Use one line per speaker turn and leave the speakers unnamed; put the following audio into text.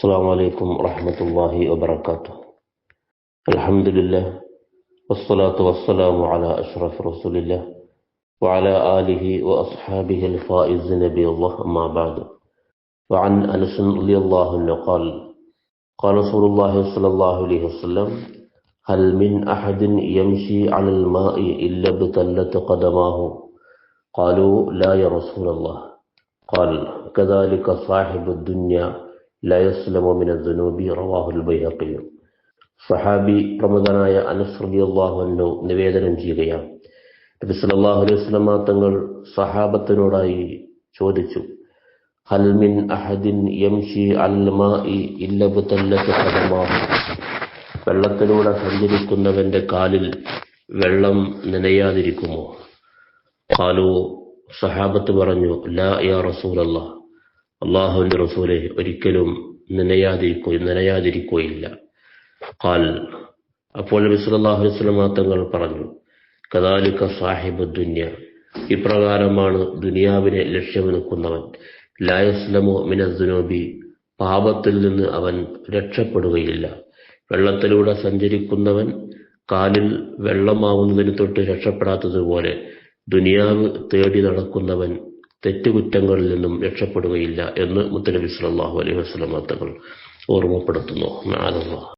السلام عليكم ورحمة الله وبركاته. الحمد لله والصلاة والسلام على أشرف رسول الله وعلى آله وأصحابه الفائزين بالله أما بعد. وعن أنس رضي الله عنه قال قال رسول الله صلى الله عليه وسلم هل من أحد يمشي على الماء إلا ابتلت قدماه؟ قالوا لا يا رسول الله. قال كذلك صاحب الدنيا ലയസ്ലമോമിനുബി സഹാബി പ്രമുഖനായ അനസ്രതി അള്ളാഹുവിനു നിവേദനം ചെയ്യുകയാണ്. നബി സല്ലാഹു അലൈഹി വസ്ലമ തങ്ങൾ സഹാബത്തിനോടായി ചോദിച്ചു ഹൽമിൻ അഹദിൻ യംഷി അൽമായി വെള്ളത്തിലൂടെ സഞ്ചരിക്കുന്നവന്റെ കാലിൽ വെള്ളം നനയാതിരിക്കുമോ? കാലു സഹാബത്ത് പറഞ്ഞു ലാ യാ റസൂലല്ലാഹ്. അള്ളാഹുവിന്റെ റസൂലെ ഒരിക്കലും നനയാതിരിക്കോ നനയാതിരിക്കുകയില്ല. കാൽ അപ്പോൾ തങ്ങൾ പറഞ്ഞു കദാലിക സാഹിബ് ദുന്യ ഇപ്രകാരമാണ് ദുനിയാവിനെ ലക്ഷ്യം നിൽക്കുന്നവൻ ലായസ്ലമോ മിനദ്ദുനോബി പാപത്തിൽ നിന്ന് അവൻ രക്ഷപ്പെടുകയില്ല. വെള്ളത്തിലൂടെ സഞ്ചരിക്കുന്നവൻ കാലിൽ വെള്ളമാവുന്നതിന് തൊട്ട് രക്ഷപ്പെടാത്തതുപോലെ ദുനിയാവ് തേടി നടക്കുന്നവൻ തെറ്റുകുറ്റങ്ങളിൽ നിന്നും രക്ഷപ്പെടുകയില്ല എന്ന് മുത്തനബി സല്ലല്ലാഹു അലൈഹി വസല്ലം തങ്ങൾ ഓർമ്മപ്പെടുത്തുന്നു.